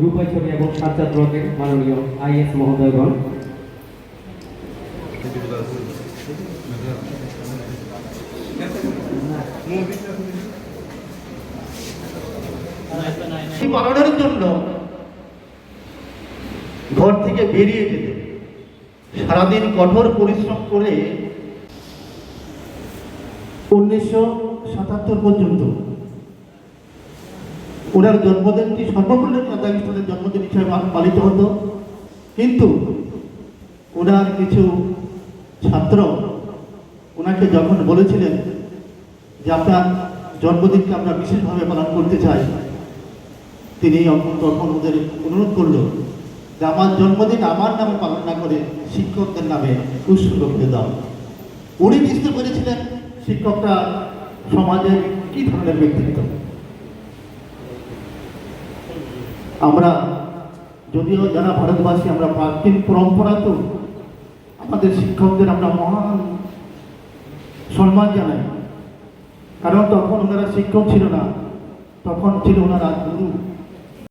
রূপাইছড়ি এবং সাতচাঁদ ব্লকের মাননীয় আইএস মহোদয়গণ। ঘর থেকে বেরিয়ে যেতে, সারাদিন কঠোর পরিশ্রম করে উনিশশো সাতাত্তর পর্যন্ত ওনার জন্মদিনটি সর্বপল্লী কাজাকিস্তানের জন্মদিন হিসেবে পালিত হতো। কিন্তু ওনার কিছু ছাত্র ওনাকে যখন বলেছিলেন যে আপনার জন্মদিনকে আমরা বিশেষভাবে পালন করতে চাই, তিনি তখন ওদের অনুরোধ করল যে আমার জন্মদিন আমার নামে পালন না করে শিক্ষকদের নামে উৎসর্গ করে দাও। উনি বুঝতে পেরেছিলেন শিক্ষকটা সমাজের কি ধরনের ব্যক্তিত্ব। আমরা, যদিও যারা ভারতবাসী, আমরা প্রাচীন পরম্পরা তো, আমাদের শিক্ষকদের আমরা মহান সম্মান জানাই। কারণ তখন ওনারা শিক্ষক ছিল না, তখন ছিল ওনারা গুরু।